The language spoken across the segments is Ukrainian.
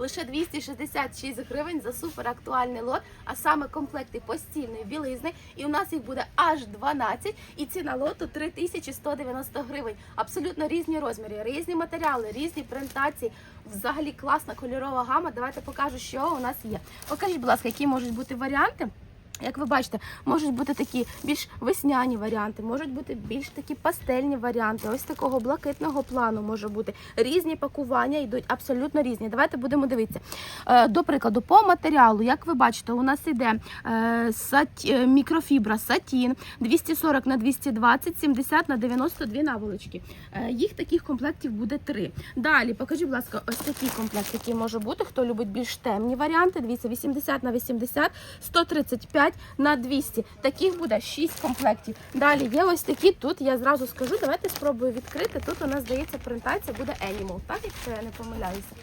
лише 266 гривень за суперактуальний лот, а саме комплекти постільної білизни. І у нас їх буде аж 12, і ціна лоту 3190 гривень. Абсолютно різні розміри, різні матеріали, різні презентації. Взагалі класна кольорова гама. Давайте покажу, що у нас є. Покажіть, будь ласка, які можуть бути варіанти. Як ви бачите, можуть бути такі більш весняні варіанти, можуть бути більш такі пастельні варіанти. Ось такого блакитного плану може бути. Різні пакування йдуть абсолютно різні. Давайте будемо дивитися. Е, До прикладу, по матеріалу, як ви бачите, у нас іде е, е, мікрофібра сатін 240 на 220, 70 на 92 наволочки. Їх таких комплектів буде три. Далі, покажіть, будь ласка, ось такий комплект, який може бути. Хто любить більш темні варіанти, дивіться, 80 на 80, 135 на 200. Таких буде 6 комплектів. Далі є ось такі. Тут я зразу скажу, давайте спробую відкрити. Тут у нас здається принтація буде Animal, так, якщо я не помиляюся.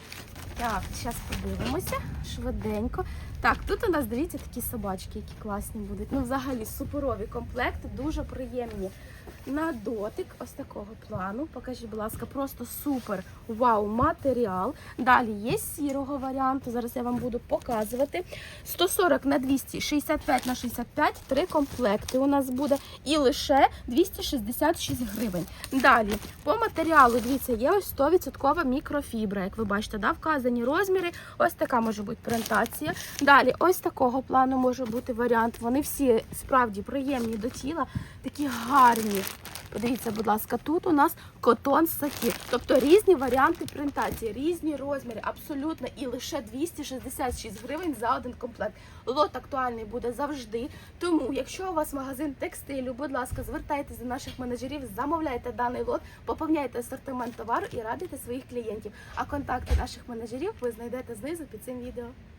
Так, зараз подивимося швиденько. Так, тут у нас дивіться такі собачки, які класні будуть. Ну, взагалі суперові комплекти, дуже приємні. На дотик, ось такого плану. Покажіть, будь ласка, просто супер вау матеріал. Далі є сірого варіанту. Зараз я вам буду показувати. 140 на 200, 65 на 65, три комплекти у нас буде. І лише 266 гривень. Далі, по матеріалу, дивіться, є ось 100% мікрофібра, як ви бачите, да, вказані розміри. Ось така може бути презентація. Далі, ось такого плану може бути варіант. Вони всі справді приємні до тіла, такі гарні. Подивіться, будь ласка, тут у нас котон саті. Тобто різні варіанти принтації, різні розміри, абсолютно, і лише 266 гривень за один комплект. Лот актуальний буде завжди. Тому, якщо у вас магазин текстилю, будь ласка, звертайтеся до наших менеджерів, замовляйте даний лот, поповняйте асортимент товару і радуйте своїх клієнтів. А контакти наших менеджерів ви знайдете знизу під цим відео.